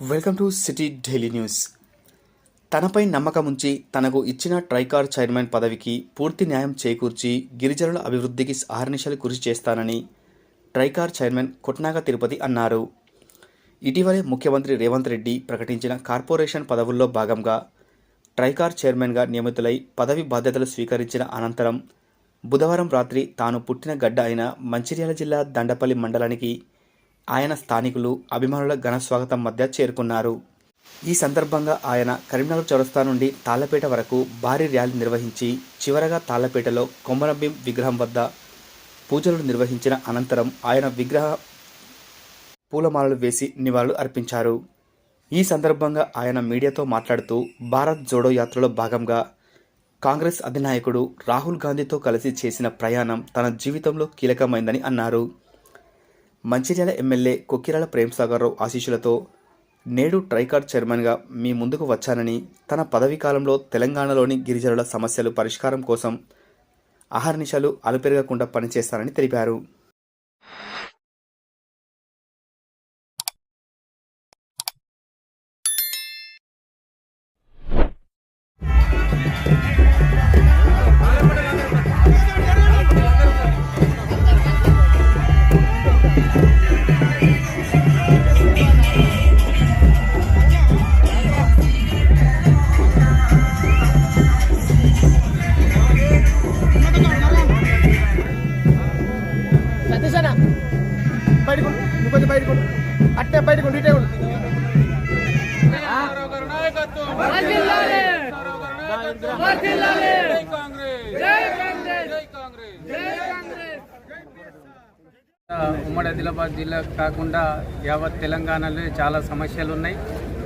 Welcome to city daily news. తనపై నమ్మకం ఉంచి తనకు ఇచ్చిన ట్రైకార్ చైర్మన్ పదవికి పూర్తి న్యాయం చేకూర్చి గిరిజనుల అభివృద్ధికి ఆహర్నిశలు కృషి చేస్తానని ట్రైకార్ చైర్మన్ కొట్నాగ తిరుపతి అన్నారు. ఇటీవలే ముఖ్యమంత్రి రేవంత్ రెడ్డి ప్రకటించిన కార్పొరేషన్ పదవుల్లో భాగంగా ట్రైకార్ చైర్మన్గా నియమితులై పదవి బాధ్యతలు స్వీకరించిన అనంతరం బుధవారం రాత్రి తాను పుట్టిన గడ్డ అయిన మంచిర్యాల జిల్లా దండపల్లి మండలానికి ఆయన స్థానికులు అభిమానుల ఘన స్వాగతం మధ్య చేరుకున్నారు. ఈ సందర్భంగా ఆయన కరీంనగర్ చౌరస్తా నుండి తాళ్ళపేట వరకు భారీ ర్యాలీ నిర్వహించి చివరగా తాళ్ళపేటలో కొమరంభీం విగ్రహం వద్ద పూజలు నిర్వహించిన అనంతరం ఆయన విగ్రహ పూలమాలలు వేసి నివాళులు అర్పించారు. ఈ సందర్భంగా ఆయన మీడియాతో మాట్లాడుతూ భారత్ జోడో యాత్రలో భాగంగా కాంగ్రెస్ అధినాయకుడు రాహుల్ గాంధీతో కలిసి చేసిన ప్రయాణం తన జీవితంలో కీలకమైందని అన్నారు. మంచిర్యాల ఎమ్మెల్యే కొక్కిరాల ప్రేమ్సాగర్రావు ఆశీస్సులతో నేడు ట్రైకార్డ్ చైర్మన్గా మీ ముందుకు వచ్చానని తన పదవీ కాలంలో తెలంగాణలోని గిరిజనుల సమస్యలు పరిష్కారం కోసం అహర్నిశలు అలుపెరగకుండా పనిచేస్తానని తెలిపారు. సతీశనా బయటకు. నువ్వు కొంచెం బయటకు. అట్టే బయటకు ఇటే ఉండు. ఉమ్మడి ఆదిలాబాద్ జిల్లా కాకుండా యావత్ తెలంగాణలో చాలా సమస్యలు ఉన్నాయి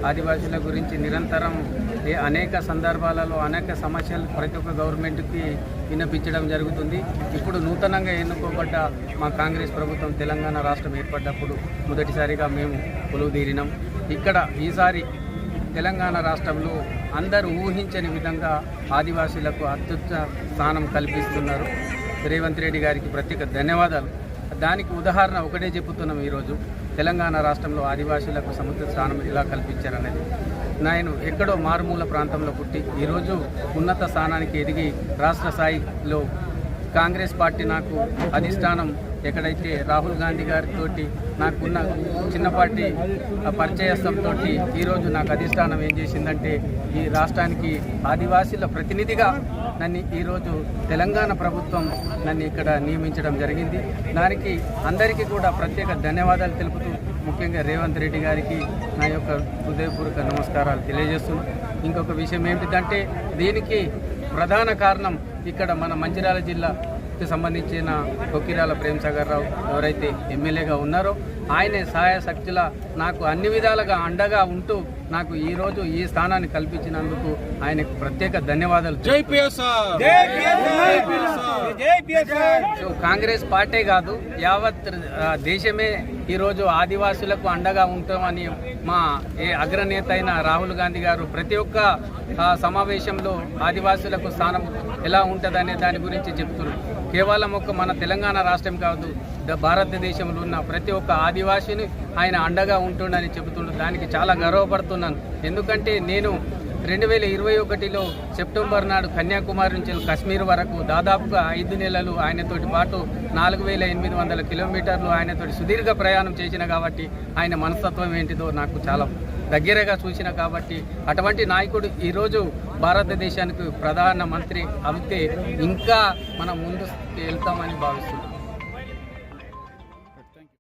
ఆదివాసుల గురించి నిరంతరం ఏ- అనేక సందర్భాలలో అనేక సమస్యలు ప్రతి ఒక్క గవర్నమెంట్కి విన్నపించడం జరుగుతుంది. ఇప్పుడు నూతనంగా ఎన్నుకోబడ్డ మా కాంగ్రెస్ ప్రభుత్వం తెలంగాణ రాష్ట్రం ఏర్పడ్డప్పుడు మొదటిసారిగా మేము కొలువుదీరినాం ఇక్కడ ఈసారి తెలంగాణ రాష్ట్రంలో అందరూ ఊహించని విధంగా ఆదివాసీలకు అత్యుత్త స్థానం కల్పిస్తున్నారు. రేవంత్ రెడ్డి గారికి ప్రత్యేక ధన్యవాదాలు. దానికి ఉదాహరణ ఒకటే చెబుతున్నాం ఈరోజు. తెలంగాణ రాష్ట్రంలో ఆదివాసీలకు సముద్ర స్థానం ఎలా కల్పించారనేది. నేను ఎక్కడో మారుమూల ప్రాంతంలో పుట్టి ఈరోజు ఉన్నత స్థానానికి ఎదిగి రాష్ట్ర స్థాయిలో కాంగ్రెస్ పార్టీ నాకు అధిష్టానం ఎక్కడైతే రాహుల్ గాంధీ గారితో నాకున్న చిన్నపాటి పరిచయస్థంతో ఈరోజు నాకు అధిష్టానం ఏం చేసిందంటే ఈ రాష్ట్రానికి ఆదివాసీల ప్రతినిధిగా నన్ను ఈరోజు తెలంగాణ ప్రభుత్వం నన్ను ఇక్కడ నియమించడం జరిగింది. దానికి అందరికీ కూడా ప్రత్యేక ధన్యవాదాలు తెలుపుతూ ముఖ్యంగా రేవంత్ రెడ్డి గారికి నా యొక్క హృదయపూర్వక నమస్కారాలు తెలియజేస్తున్నాను ఇంకొక విషయం ఏమిటంటే దీనికి ప్రధాన కారణం ఇక్కడ మన మంచిర్యాల జిల్లాకి సంబంధించిన కొక్కిరాల ప్రేమ్సాగర్ రావు ఎవరైతే ఎమ్మెల్యేగా ఉన్నారో ఆయనే సహాయ శక్తుల నాకు అన్ని విధాలుగా అండగా ఉంటూ నాకు ఈ రోజు ఈ స్థానాన్ని కల్పించినందుకు ఆయనకు ప్రత్యేక ధన్యవాదాలు జై సో కాంగ్రెస్ పార్టీ కాదు యావత్ దేశమే ఈరోజు ఆదివాసులకు అండగా ఉంటామని మా ఏ అగ్రనేత అయిన రాహుల్ గాంధీ గారు ప్రతి ఒక్క ఆ, సమావేశంలో ఆదివాసులకు స్థానం ఎలా ఉంటుందనే దాని గురించి చెప్తున్నారు కేవలం ఒక మన తెలంగాణ రాష్ట్రం కాదు భారతదేశంలో ఉన్న ప్రతి ఒక్క ఆదివాసిని ఆయన అండగా ఉంటుండని చెబుతుండ్రు. దానికి చాలా గర్వపడుతున్నాను ఎందుకంటే నేను రెండు వేల ఇరవై ఒకటిలో సెప్టెంబర్ నాడు కన్యాకుమారి నుంచి కశ్మీర్ వరకు దాదాపుగా ఐదు నెలలు ఆయనతోటి పాటు నాలుగు వేల ఎనిమిది వందల కిలోమీటర్లు ఆయనతోటి సుదీర్ఘ ప్రయాణం చేసిన కాబట్టి ఆయన మనస్తత్వం ఏంటిదో నాకు చాలా దగ్గరగా చూసిన కాబట్టి అటువంటి నాయకుడు ఈరోజు భారతదేశానికి ప్రధాన మంత్రి అవుతే ఇంకా మనం ముందు వెళ్తామని భావిస్తున్నాం.